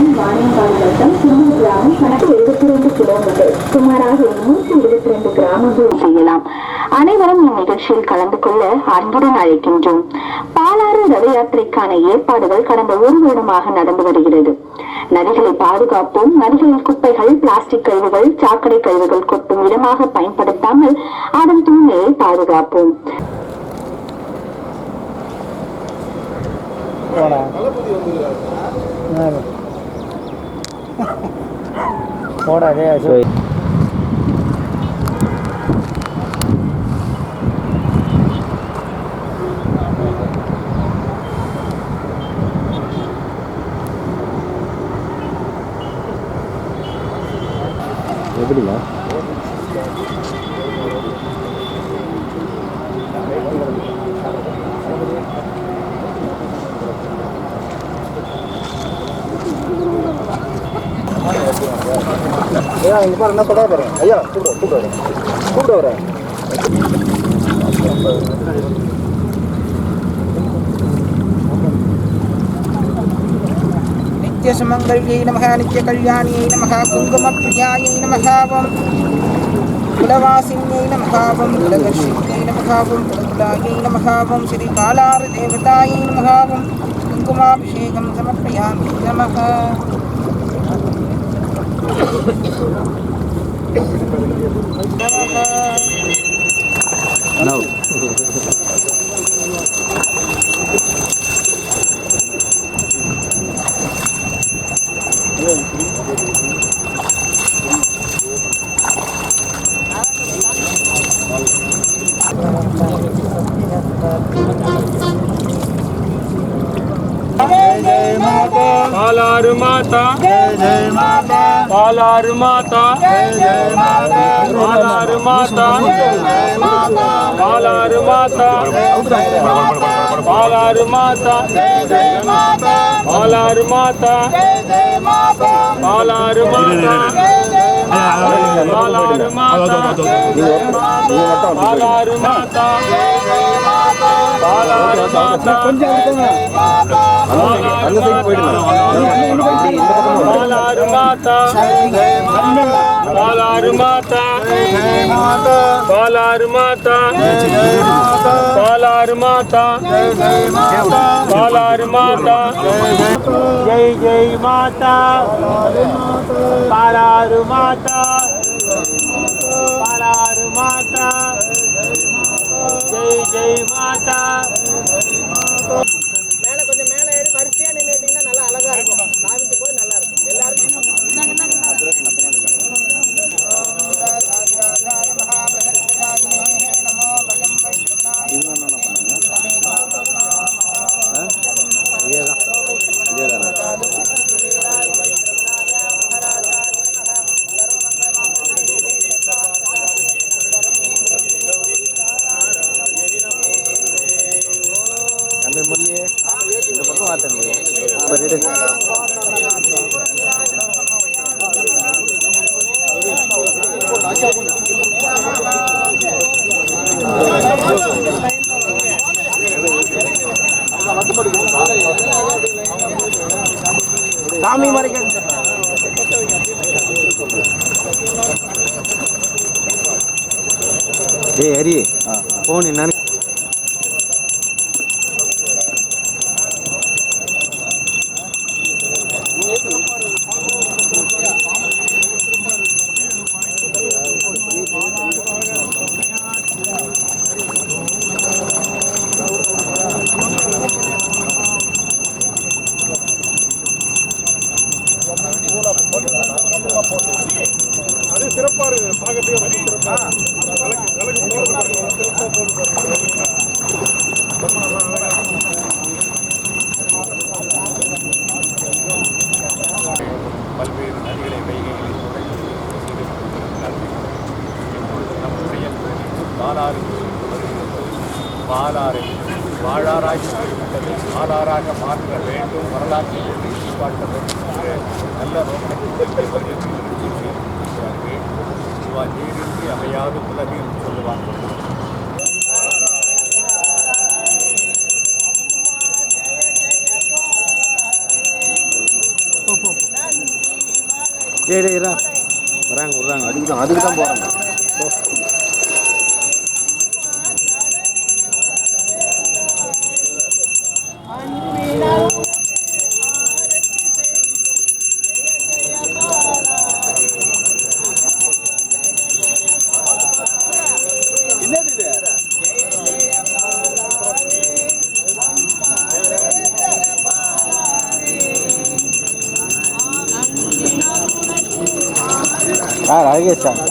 கிராமம் வாணியம்பாடி வட்டம் சிம்மு கிராமம் கணக்கு எழுபத்தி ரெண்டு கிலோமீட்டர். சுமாராக நூற்றி இருபத்தி ரெண்டு கிராமங்கள் செய்யலாம். அனைவரும் இந்நிகழ்ச்சியில் கலந்து கொள்ள அன்புடன் அழைக்கின்றோம். பாலாறு ரத யாத்திரைக்கான ஏற்பாடுகள் கடந்த ஒரு வருடமாக நடந்து வருகிறது. நதிகளை பாதுகாப்போம். நதிகளில் குப்பைகள் பிளாஸ்டிக் கழிவுகள் சாக்கடை கழிவுகள் கொட்டும் இடமாக பயன்படுத்தாமல் அதன் தூய்மையை பாதுகாப்போம். போடா போடா டே அசோக் எப்படிங்க ஐயா இங்கே பாரு என்ன சொல்கிறா பாரு ஐயா கூப்பிட்டு கூப்பிட்டு வரேன் கூப்பிட்டு வரேன் நித்யசுமங்கல்யை நம நித்ய கல்யாணியை நம குங்கும பிரியாயை நமகாவம் குலவாசின்யை நமகாவம் குலதர்ஷின்யை நமகாவம் குலகுலாயை நமகாவம் ஸ்ரீ பாலாறு தேவதாயை நமகாவம் குங்குமாபிஷேகம் சமர்ப்பயாமி நமக. Thank you. பாலாறு மாதா. பாலாறு மாதா. பாலாறு மாதா. பாலாறு மாதா. பாலாறு மாதா. பாலாறு மாதா. பாலாறு மாதா. பாலாறு மாதா. பாலாறு மாதா. பாலாறு மாதா அந்த சைடு போயிடுங்க பாலாறு மாதா பாலாறு மாதா பாலாறு மாதா பாலாறு மாதா ஜெய் ஜெய் மாதா பாலாறு மாதா பாலாறு மாதா જય માતા முடியலையே இந்த பக்கம் வார்த்தை சாமி மறைக்க ஏ ஹரி போன் என்னன்னு வைகிற வைகைகளை இப்பொழுது நம்முடைய பாலாறு வருகிறது பாலாறு வாழாராய் விட்டதை ஆளாராக மாற்ற வேண்டும். வரலாற்றை எழுதி காட்ட வேண்டும் என்று நல்ல நோக்கத்தில் சிவாஜி உலகில் சொல்லுவார்கள் டேய் வராங்க விட்றாங்க அதுக்கு தான் அதுக்கு தான் போகிறாங்க Claro, ahí está.